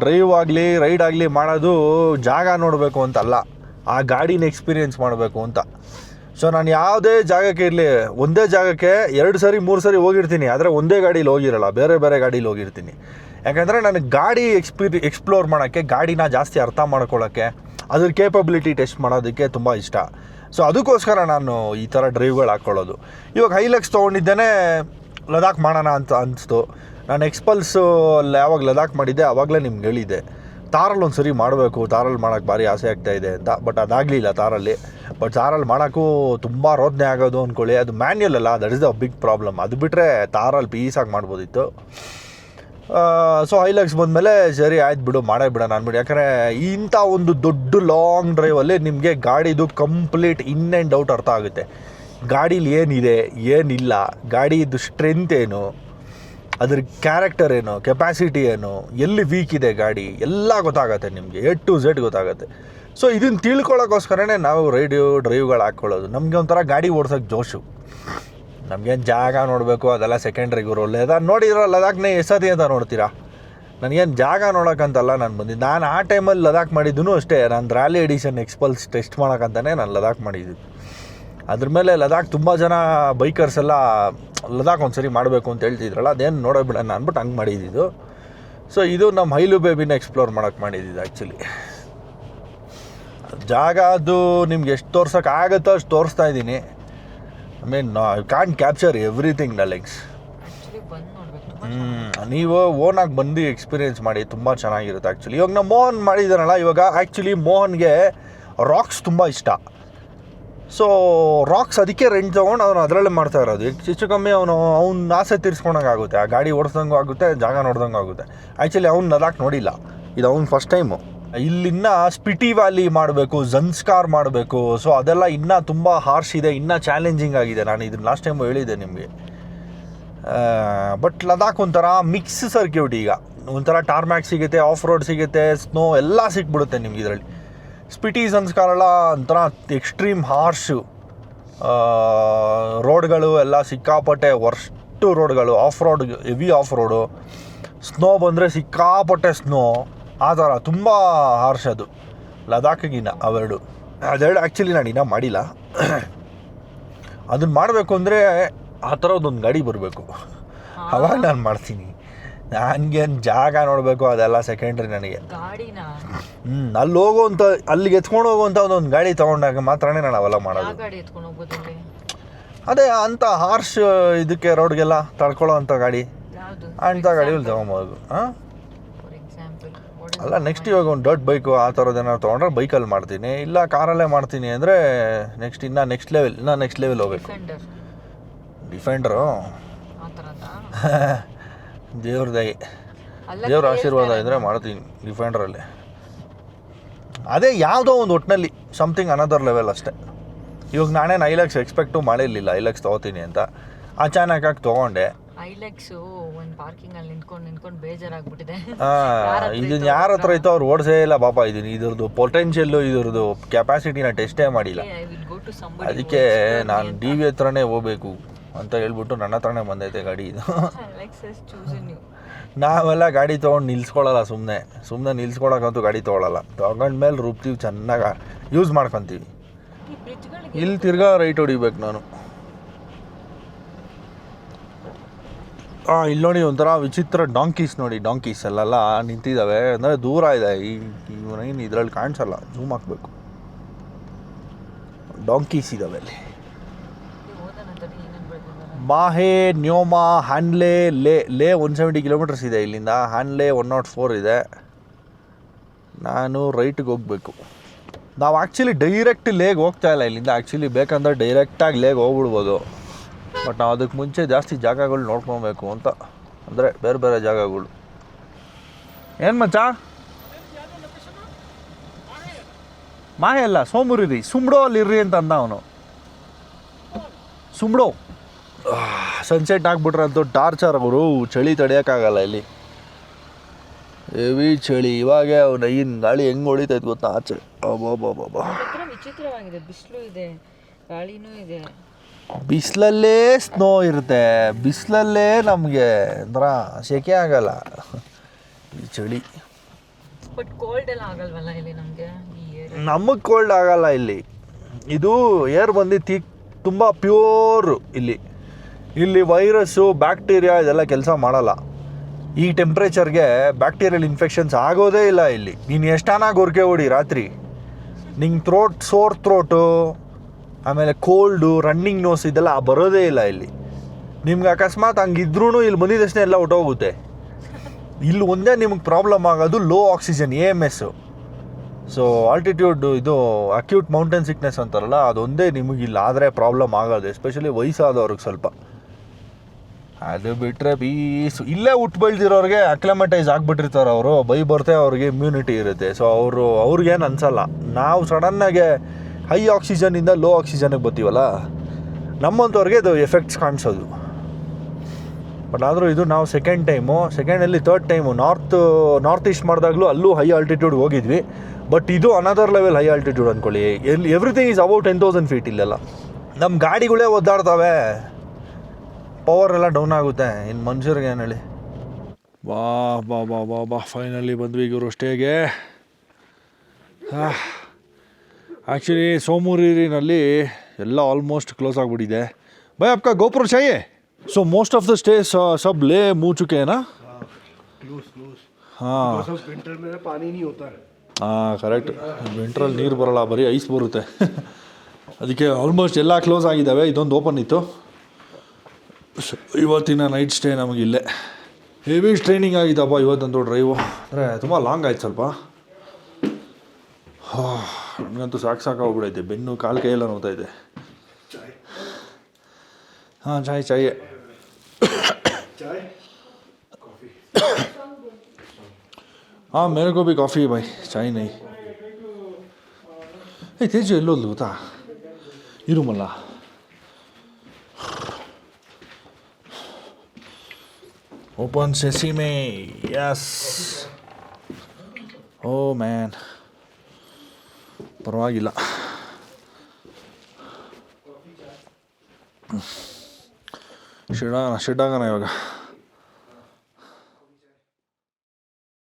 ಡ್ರೈವ್ ಆಗಲಿ ರೈಡ್ ಆಗಲಿ ಮಾಡೋದು ಜಾಗ ನೋಡಬೇಕು ಅಂತಲ್ಲ, ಆ ಗಾಡಿನ ಎಕ್ಸ್ಪೀರಿಯೆನ್ಸ್ ಮಾಡಬೇಕು ಅಂತ. ಸೊ ನಾನು ಯಾವುದೇ ಜಾಗಕ್ಕೆ ಇರಲಿ, ಒಂದೇ ಜಾಗಕ್ಕೆ ಎರಡು ಸರಿ, ಮೂರು ಸರಿ ಹೋಗಿರ್ತೀನಿ, ಆದರೆ ಒಂದೇ ಗಾಡೀಲಿ ಹೋಗಿರಲ್ಲ, ಬೇರೆ ಬೇರೆ ಗಾಡೀಲಿ ಹೋಗಿರ್ತೀನಿ. ಯಾಕಂದರೆ ನನಗೆ ಗಾಡಿ ಎಕ್ಸ್ಪೀರಿ ಎಕ್ಸ್ಪ್ಲೋರ್ ಮಾಡೋಕ್ಕೆ, ಗಾಡಿನ ಜಾಸ್ತಿ ಅರ್ಥ ಮಾಡ್ಕೊಳ್ಳೋಕ್ಕೆ ಅದ್ರ ಕೇಪಬಿಲಿಟಿ ಟೆಸ್ಟ್ ಮಾಡೋದಕ್ಕೆ ತುಂಬ ಇಷ್ಟ. ಸೊ ಅದಕ್ಕೋಸ್ಕರ ನಾನು ಈ ಥರ ಡ್ರೈವ್ಗಳು ಹಾಕ್ಕೊಳ್ಳೋದು. ಇವಾಗ ಹೈಲಕ್ಸ್ ತೊಗೊಂಡಿದ್ದೇನೆ, ಲದಾಖ್ ಮಾಡೋಣ ಅಂತ ಅನಿಸ್ತು. ನಾನು ಎಕ್ಸ್ಪಲ್ಸು ಅಲ್ಲಿ ಯಾವಾಗ ಲದಾಖ್ ಮಾಡಿದ್ದೆ ಆವಾಗಲೇ ನಿಮ್ಗೆ ಹೇಳಿದ್ದೆ. ತಾರಲ್ಲಿ ಒಂದು ಸರಿ ಮಾಡಬೇಕು, ತಾರಲ್ಲಿ ಮಾಡೋಕ್ಕೆ ಭಾರಿ ಆಸೆ ಆಗ್ತಾ ಇದೆ ಅಂತ. ಬಟ್ ಅದಾಗಲಿಲ್ಲ ತಾರಲ್ಲಿ. ಬಟ್ ತಾರಲ್ಲಿ ಮಾಡೋಕ್ಕೂ ತುಂಬ ರೋದನೆ ಆಗೋದು ಅಂದ್ಕೊಳ್ಳಿ ಅದು ಮ್ಯಾನ್ಯಲ್ ಅಲ್ಲ that is the big problem ಅದು ಬಿಟ್ಟರೆ ತಾರಲ್ಲಿ ಪೀಸಾಗಿ ಮಾಡ್ಬೋದಿತ್ತು. ಸೊ ಹೈಲಕ್ಸ್ ಬಂದಮೇಲೆ, ಸರಿ, ಆಯ್ತು ಬಿಡು, ಮಾಡೇ ಬಿಡೋಣ ಅಂದ್ಬಿಟ್ಟು ಯಾಕಂದರೆ, ಇಂಥ ಒಂದು ದೊಡ್ಡ ಲಾಂಗ್ ಡ್ರೈವಲ್ಲಿ ನಿಮಗೆ ಗಾಡಿದು ಕಂಪ್ಲೀಟ್ ಇನ್ ಆ್ಯಂಡ್ ಔಟ್ ಅರ್ಥ ಆಗುತ್ತೆ. ಗಾಡೀಲಿ ಏನಿದೆ, ಏನಿಲ್ಲ, ಗಾಡಿದು ಸ್ಟ್ರೆಂತ್ ಏನು, ಅದ್ರ ಕ್ಯಾರೆಕ್ಟರ್ ಏನು ಕೆಪ್ಯಾಸಿಟಿ ಏನು, ಎಲ್ಲಿ ವೀಕ್ ಇದೆ ಗಾಡಿ, ಎಲ್ಲ ಗೊತ್ತಾಗತ್ತೆ ನಿಮಗೆ ಎ ಟು ಝೆಡ್ ಗೊತ್ತಾಗುತ್ತೆ. ಸೊ ಇದನ್ನು ತಿಳ್ಕೊಳ್ಳೋಕ್ಕೋಸ್ಕರನೇ ನಾವು ರೇಡಿಯೋ ಡ್ರೈವ್ಗಳು ಹಾಕ್ಕೊಳ್ಳೋದು. ನಮಗೆ ಒಂಥರ ಗಾಡಿ ಓಡ್ಸೋಕ್ಕೆ ಜೋಶು. ನಮಗೇನು ಜಾಗ ನೋಡಬೇಕು, ಅದೆಲ್ಲ ಸೆಕೆಂಡ್ರಿ ಗುರು ಲದಾಖ್ ನೋಡಿರೋ ಲದಾಖ್ನೇ ಎಸತಿ ಅಂತ ನೋಡ್ತೀರಾ? ನನಗೇನು ಜಾಗ ನೋಡೋಕ್ಕಂತಲ್ಲ ನಾನು ಬಂದಿದ್ದು ನಾನು ಆ ಟೈಮಲ್ಲಿ ಲದಾಖ್ ಮಾಡಿದ್ದೂ ಅಷ್ಟೇ, ನಾನು ರ್ಯಾಲಿ ಎಡಿಷನ್ ಎಕ್ಸ್ಪಲ್ಸ್ ಟೆಸ್ಟ್ ಮಾಡೋಕ್ಕಂತಲೇ ನಾನು ಲದಾಖ್ ಮಾಡಿದ್ದು. ಅದ್ರ ಮೇಲೆ ಲದಾಖ್ ತುಂಬ ಜನ ಬೈಕರ್ಸ್ ಎಲ್ಲ ಲದಾಖ್ ಒಂದು ಸರಿ ಮಾಡಬೇಕು ಅಂತ ಹೇಳ್ತಿದ್ರಲ್ಲ, ಅದೇನು ನೋಡೋಬಿಡೋಣ ಅಂದ್ಬಿಟ್ಟು ಹಂಗೆ ಮಾಡಿದ್ದು. ಸೊ ಇದು ನಮ್ಮ ಹೈಲು ಬೇಬಿನ ಎಕ್ಸ್ಪ್ಲೋರ್ ಮಾಡೋಕ್ಕೆ ಮಾಡಿದ್ದಿದ್ದು ಆ್ಯಕ್ಚುಲಿ ಜಾಗ ಅದು ನಿಮ್ಗೆ ಎಷ್ಟು ತೋರ್ಸೋಕ್ಕಾಗುತ್ತೋ ಅಷ್ಟು ತೋರಿಸ್ತಾ ಇದ್ದೀನಿ. I mean I can capture everything ತುಂಬ ಹ್ಮ್, ನೀವು ಓನಾಗಿ ಬಂದು ಎಕ್ಸ್ಪೀರಿಯೆನ್ಸ್ ಮಾಡಿ ತುಂಬ ಚೆನ್ನಾಗಿರುತ್ತೆ ಆ್ಯಕ್ಚುಲಿ ಇವಾಗ ನಾವು ಮೋಹನ್ ಮಾಡಿದಾರಲ್ಲ ಇವಾಗ ಆ್ಯಕ್ಚುಲಿ ಮೋಹನ್ಗೆ ರಾಕ್ಸ್ ತುಂಬ ಇಷ್ಟ. ಸೊ ರಾಕ್ಸ್ ಅದಕ್ಕೆ ರೆಂಟ್ ತೊಗೊಂಡು ಅವನು ಅದರಲ್ಲೇ ಮಾಡ್ತಾ ಇರೋದು. ಹೆಚ್ಚು ಕಮ್ಮಿ ಅವನು ಅವ್ನ ಆಸೆ ತೀರ್ಸ್ಕೊಂಡಂಗೆ ಆಗುತ್ತೆ. ಆ ಗಾಡಿ ಓಡಿಸ್ದಂಗೂ ಆಗುತ್ತೆ ಜಾಗ ನೋಡ್ದಂಗೂ ಆಗುತ್ತೆ. ಆ್ಯಕ್ಚುಲಿ ಅವ್ನು ಲದಾಖ್ ನೋಡಿಲ್ಲ. ಇದು ಅವ್ನು ಫಸ್ಟ್ ಟೈಮು ಇಲ್ಲಿನ್ನ ಸ್ಪಿಟಿ ವ್ಯಾಲಿ ಮಾಡಬೇಕು ಜನ್ಸ್ಕಾರ್ ಮಾಡಬೇಕು. ಸೊ ಅದೆಲ್ಲ ಇನ್ನೂ ತುಂಬ ಹಾರ್ಶ್ ಇದೆ, ಇನ್ನೂ ಚಾಲೆಂಜಿಂಗ್ ಆಗಿದೆ. ನಾನು ಇದನ್ನ ಲಾಸ್ಟ್ ಟೈಮು ಹೇಳಿದ್ದೆ ನಿಮಗೆ. ಬಟ್ ಲದಾಖ್ ಒಂಥರ ಮಿಕ್ಸ್ ಸರ್ಕ್ಯೂಟ್ ಈಗ. ಒಂಥರ ಟಾರ್ಮ್ಯಾಕ್ ಸಿಗುತ್ತೆ ಆಫ್ ರೋಡ್ ಸಿಗುತ್ತೆ ಸ್ನೋ ಎಲ್ಲ ಸಿಕ್ಬಿಡುತ್ತೆ ನಿಮ್ಗೆ ಇದರಲ್ಲಿ. ಸ್ಪಿಟಿ ಸಂಸ್ಕಾರ ಎಲ್ಲ ಒಂಥರ ಎಕ್ಸ್ಟ್ರೀಮ್ ಹಾರ್ಶು ರೋಡ್ಗಳು ಎಲ್ಲ ಸಿಕ್ಕಾಪಟ್ಟೆ ವರ್ಷ್ಟು ರೋಡ್ಗಳು off road heavy off road snow ಬಂದರೆ ಸಿಕ್ಕಾಪಟ್ಟೆ ಸ್ನೋ ಆ ಥರ ತುಂಬ ಹಾರ್ಶ್ ಅದು ಲದಾಖಿನ ಅವೆರಡು. ಅದೆರಡು ಆ್ಯಕ್ಚುಲಿ ನಾನು ಇನ್ನೂ ಮಾಡಿಲ್ಲ. ಅದನ್ನು ಮಾಡಬೇಕು ಅಂದರೆ ಆ ಥರದ್ದೊಂದು ಗಾಡಿ ಬರಬೇಕು. ಅವಾಗ ನಾನು ಮಾಡ್ತೀನಿ. ನನಗೇನು ಜಾಗ ನೋಡಬೇಕು ಅದೆಲ್ಲ ಸೆಕೆಂಡ್ರಿ ನನಗೆ. ಹ್ಞೂ ಅಲ್ಲಿ ಹೋಗುವಂಥ ಅಲ್ಲಿಗೆ ಎತ್ಕೊಂಡು ಹೋಗುವಂಥ ಒಂದೊಂದು ಗಾಡಿ ತೊಗೊಂಡಾಗ ಮಾತ್ರನೇ ನಾನು ಅವೆಲ್ಲ ಮಾಡೋದು. ಅದೇ ಅಂಥ ಹಾರ್ಶ್ ಇದಕ್ಕೆ ರೋಡ್ಗೆಲ್ಲ ತಡ್ಕೊಳ್ಳೋ ಅಂಥ ಗಾಡಿ. ಅಂಥ ಗಾಡಿಗಳು ತೊಗೊಬೋದು. ಹಾಂ? ಅಲ್ಲ ನೆಕ್ಸ್ಟ್ ಇವಾಗ ಒಂದು ದೊಡ್ಡ ಬೈಕು ಆ ಥರದ್ದು ಏನಾದ್ರು ತೊಗೊಂಡ್ರೆ ಬೈಕಲ್ಲಿ ಮಾಡ್ತೀನಿ. ಇಲ್ಲ ಕಾರಲ್ಲೇ ಮಾಡ್ತೀನಿ ಅಂದರೆ ನೆಕ್ಸ್ಟ್ ಇನ್ನು ನೆಕ್ಸ್ಟ್ ಲೆವೆಲ್ ಇನ್ನೂ ನೆಕ್ಸ್ಟ್ ಲೆವೆಲ್ ಹೋಗ್ಬೇಕು. ಡಿಫೆಂಡರ್ ಥರದ [LAUGHS] ದೇವ್ರ ಆಶೀರ್ವಾದ ಇದ್ದರೆ ಮಾಡ್ತೀನಿ ಡಿಫೆಂಡ್ರಲ್ಲಿ ಅದೇ ಯಾವುದೋ ಒಂದು ಒಟ್ಟಿನಲ್ಲಿ ಸಮಥಿಂಗ್ ಅನದರ್ ಲೆವೆಲ್ ಅಷ್ಟೇ. ಇವಾಗ ನಾನೇನು ಐಲಕ್ಸ್ ಎಕ್ಸ್ಪೆಕ್ಟು ಮಾಡಿರಲಿಲ್ಲ ಐ ಲಕ್ಸ್ ತೊಗೋತೀನಿ ಅಂತ. ಅಚಾನಕಾಗಿ ತೊಗೊಂಡೆ. ಐಲೆಕ್ಸು ಒಂದು ಪಾರ್ಕಿಂಗ್ ಅಲ್ಲಿ ನಿಂತ್ಕೊಂಡು ನಿಂತ್ಕೊಂಡು ಬೇಜಾರಾಗ್ಬಿಟ್ಟಿದೆ. ಇದನ್ನ ಯಾರ ಹತ್ರ ಇತ್ತು ಅವ್ರು ಓಡಿಸೇ ಇಲ್ಲ ಪಾಪ ಇದೀನಿ ಇದ್ರದ್ದು ಪೊಟೆನ್ಷಿಯಲ್ಲು ಇದ್ರದ್ದು ಕೆಪಾಸಿಟಿನ ಟೆಸ್ಟೇ ಮಾಡಿಲ್ಲ. ಅದಕ್ಕೆ ನಾನು ಡಿ ವಿ ಹತ್ರನೇ ಹೋಗ್ಬೇಕು ಅಂತ ಹೇಳ್ಬಿಟ್ಟು ನನ್ನ ಹತ್ರನೇ ಬಂದೈತೆ ಗಾಡಿ ಇದು. [LAUGHS] ನಾವೆಲ್ಲ ಗಾಡಿ ತೊಗೊಂಡು ನಿಲ್ಸ್ಕೊಳ್ಳಲ್ಲ ಸುಮ್ಮನೆ ಸುಮ್ಮನೆ ನಿಲ್ಸ್ಕೊಳಕ್ಕಂತೂ ಗಾಡಿ ತೊಗೊಳಲ್ಲ. ತೊಗೊಂಡ್ಮೇಲೆ ರುಬ್ತೀವಿ ಚೆನ್ನಾಗಿ ಯೂಸ್ ಮಾಡ್ಕೊತೀವಿ. ಇಲ್ಲಿ ತಿರ್ಗಾ ರೈಟ್ ಹೊಡಿಬೇಕು ನಾನು. ಇಲ್ಲಿ ನೋಡಿ ಒಂಥರ ವಿಚಿತ್ರ ಡಾಂಕೀಸ್ ನೋಡಿ ಡಾಂಕೀಸ್ ಅಲ್ಲೆಲ್ಲ ನಿಂತಿದ್ದಾವೆ ಅಂದರೆ ದೂರ ಇದೆ. ಈ ಏನು ಇದರಲ್ಲಿ ಕಾಣಿಸಲ್ಲ. ಜೂಮ್ ಹಾಕಬೇಕು. ಡಾಂಕೀಸ್ ಇದ್ದಾವೆ ಅಲ್ಲಿ. ಮಾಹೆ, ನ್ಯೋಮಾ ಹ್ಯಾನ್ಲೆ ಲೇ ಲೇ ಒನ್ ಸೆವೆಂಟಿ ಕಿಲೋಮೀಟರ್ಸ್ ಇದೆ ಇಲ್ಲಿಂದ. ಹ್ಯಾನ್ಲೆ ಒನ್ ನಾಟ್ ಫೋರ್ ಇದೆ. ನಾನು ರೈಟ್ಗೆ ಹೋಗಬೇಕು. ನಾವು ಆ್ಯಕ್ಚುಲಿ ಡೈರೆಕ್ಟ್ ಲೇಗ್ ಹೋಗ್ತಾ ಇಲ್ಲ ಇಲ್ಲಿಂದ. ಆ್ಯಕ್ಚುಲಿ ಬೇಕಂದ್ರೆ ಡೈರೆಕ್ಟಾಗಿ ಲೇಗ್ ಹೋಗ್ಬಿಡ್ಬೋದು. ಬಟ್ ನಾವು ಅದಕ್ಕೆ ಮುಂಚೆ ಜಾಸ್ತಿ ಜಾಗಗಳು ನೋಡ್ಕೊಬೇಕು ಅಂತ. ಅಂದರೆ ಬೇರೆ ಬೇರೆ ಜಾಗಗಳು. ಏನು ಮಚ್ಚ? ಮಾಹೆ ಅಲ್ಲ ಸೋಮುರಿರಿ ಸುಮ್ಡೋ ಅಲ್ಲಿ ಇರ್ರಿ ಅಂತ ಅಂದ ಅವನು. ಸುಮ್ಡೋ ಸನ್ಸೆಟ್ ಆಗ್ಬಿಟ್ರಂತೂ ಟಾರ್ಚರ್ ಅವರು ಚಳಿ ತಡೆಯೋಕ್ಕಾಗಲ್ಲ ಇಲ್ಲಿ. ಹೆವಿ ಚಳಿ. ಇವಾಗ ಅವನ ಈಗಿನ ಗಾಳಿ ಹೆಂಗೆ ಹೊಡಿತೈತೆ ಗೊತ್ತಾ? ಆಚೆ. ಅಬ್ಬಾ ಒಂಥರ ವಿಚಿತ್ರವಾಗಿದೆ. ಬಿಸಿಲು ಇದೆ, ಗಾಳಿನೂ ಇದೆ. ಬಿಸಿಲಲ್ಲೇ ಸ್ನೋ ಇರುತ್ತೆ. ಬಿಸಿಲಲ್ಲೇ ನಮಗೆ ಒಂಥರ ಸೆಕೆ ಆಗಲ್ಲ. ಈ ಚಳಿ. ಬಟ್ ಕೋಲ್ಡ್ ಎಲ್ಲ ಆಗಲ್ವಲ್ಲ ಇಲ್ಲಿ ನಮಗೆ ನಮಗೆ ಕೋಲ್ಡ್ ಆಗಲ್ಲ ಇಲ್ಲಿ. ಇದು ಏರ್ ಬಂದು ತಿ ತುಂಬ ಪ್ಯೂರ್ ಇಲ್ಲಿ. ಇಲ್ಲಿ ವೈರಸ್ಸು ಬ್ಯಾಕ್ಟೀರಿಯಾ ಇದೆಲ್ಲ ಕೆಲಸ ಮಾಡಲ್ಲ. ಈ ಟೆಂಪ್ರೇಚರ್ಗೆ ಬ್ಯಾಕ್ಟೀರಿಯಲ್ ಇನ್ಫೆಕ್ಷನ್ಸ್ ಆಗೋದೇ ಇಲ್ಲ ಇಲ್ಲಿ. ನೀನು ಎಷ್ಟಾನ ಗೊರ್ಕೆ ಓಡಿ ರಾತ್ರಿ? ನಿಂಗೆ ಥ್ರೋಟ್ ಸೋರ್ ಥ್ರೋಟು ಆಮೇಲೆ ಕೋಲ್ಡು ರನ್ನಿಂಗ್ ನೋಸ್ ಇದೆಲ್ಲ ಬರೋದೇ ಇಲ್ಲ ಇಲ್ಲಿ. ನಿಮ್ಗೆ ಅಕಸ್ಮಾತ್ ಹಂಗಿದ್ರೂ ಇಲ್ಲಿ ಬಂದಿದ ತಕ್ಷಣ ಎಲ್ಲ ಹೊಟ್ಟೋಗುತ್ತೆ ಇಲ್ಲಿ ಒಂದೇ ನಿಮ್ಗೆ ಪ್ರಾಬ್ಲಮ್ ಆಗೋದು low oxygen A M S so altitude ಇದು ಅಕ್ಯೂಟ್ ಮೌಂಟೇನ್ ಸಿಕ್ನೆಸ್ ಅಂತಾರಲ್ಲ, ಅದೊಂದೇ ನಿಮಗೆ ಇಲ್ಲಿ ಆದರೆ ಪ್ರಾಬ್ಲಮ್ ಆಗೋದು ಎಸ್ಪೆಷಲಿ ವಯಸ್ಸಾದವ್ರಿಗೆ ಸ್ವಲ್ಪ. ಅದು ಬಿಟ್ಟರೆ ಪೀಸು ಇಲ್ಲೇ ಹುಟ್ಟು ಬೆಳೆದಿರೋರಿಗೆ ಅಕ್ಲಮೆಟೈಸ್ ಆಗಿಬಿಟ್ಟಿರ್ತಾರೆ ಅವರು. ಬೈ ಬರ್ತೆ ಅವ್ರಿಗೆ ಇಮ್ಯುನಿಟಿ ಇರುತ್ತೆ. ಸೊ ಅವರು, ಅವ್ರಿಗೇನು ಅನಿಸಲ್ಲ. ನಾವು ಸಡನ್ನಾಗೆ ಹೈ ಆಕ್ಸಿಜನಿಂದ ಲೋ ಆಕ್ಸಿಜನ್ಗೆ ಬರ್ತೀವಲ್ಲ? ನಮ್ಮಂಥವ್ರಿಗೆ ಇದು ಎಫೆಕ್ಟ್ಸ್ ಕಾಣಿಸೋದು. ಬಟ್ ಆದರೂ ಇದು ನಾವು second time ಸೆಕೆಂಡಲ್ಲಿ third time north north east ಮಾಡಿದಾಗಲೂ ಅಲ್ಲೂ ಹೈ ಆಲ್ಟಿಟ್ಯೂಡ್ ಹೋಗಿದ್ವಿ. ಬಟ್ ಇದು ಅನದರ್ ಲೆವೆಲ್ ಹೈ ಆಲ್ಟಿಟ್ಯೂಡ್ ಅಂದ್ಕೊಳ್ಳಿ ಎಲ್ಲಿ everything is about ten thousand feet ಇಲ್ಲೆಲ್ಲ. ನಮ್ಮ ಗಾಡಿಗಳೇ ಒದ್ದಾಡ್ತವೆ. ಪವರ್ ಎಲ್ಲ ಡೌನ್ ಆಗುತ್ತೆ. ಇನ್ನು ಮನುಷ್ಯರಿಗೆ ಏನು ಹೇಳಿ? ಬಾ ಬಾ ಬಾ ಬಾ ಬಾ. ಫೈನಲಿ ಬಂದ್ವಿ ಇವರು ಸ್ಟೇಗೆ ಆ್ಯಕ್ಚುಲಿ ಸೋಮೂರಿನಲ್ಲಿ ಎಲ್ಲ ಆಲ್ಮೋಸ್ಟ್ ಕ್ಲೋಸ್ ಆಗಿಬಿಟ್ಟಿದೆ. ಬೈ ಅಪ್ಪ ಗೋಪುರ ಶಾಯಿ so most of the stay ಸಬ್ ಲೇ ಮೂ ಚುಕೆ ನಾ ಹಾಂ. ಹಾಂ ಕರೆಕ್ಟ್ ವಿಂಟ್ರಲ್ಲಿ ನೀರು ಬರಲ್ಲ ಬರೀ ಐಸ್ ಬರುತ್ತೆ. ಅದಕ್ಕೆ ಆಲ್ಮೋಸ್ಟ್ ಎಲ್ಲ ಕ್ಲೋಸ್ ಆಗಿದ್ದಾವೆ. ಇದೊಂದು ಓಪನ್ ಇತ್ತು. ಇವತ್ತಿನ ನೈಟ್ ಸ್ಟೇ ನಮಗಿಲ್ಲೇ ಹೆವಿ ಸ್ಟ್ರೈನಿಂಗ್ ಆಗಿದ್ದಪ್ಪ ಇವತ್ತೊಂದು ಡ್ರೈವು ಅಂದರೆ ತುಂಬ ಲಾಂಗ್ ಆಯ್ತು ಸ್ವಲ್ಪ. ಹಾಂ. ನನಗಂತೂ ಸಾಕು ಸಾಕಾಗ್ಬಿಡೈತೆ ಬೆನ್ನು ಕಾಲು ಕೈಯೆಲ್ಲ ನೋವ್ತೈತೆ हाँ चाय चाहिए चाय हाँ मेरे को भी कॉफ़ी है भाई चाय नहीं ಏ ತೇಜು ಎಲ್ಲೋದ್ಲು ಗೊತ್ತಾ ಇರುಮಲ್ಲ open sesame yes oh man ಪರವಾಗಿಲ್ಲ. ಶಿಡಾಗನ ಶಿಡಾಗನ ಇವಾಗ.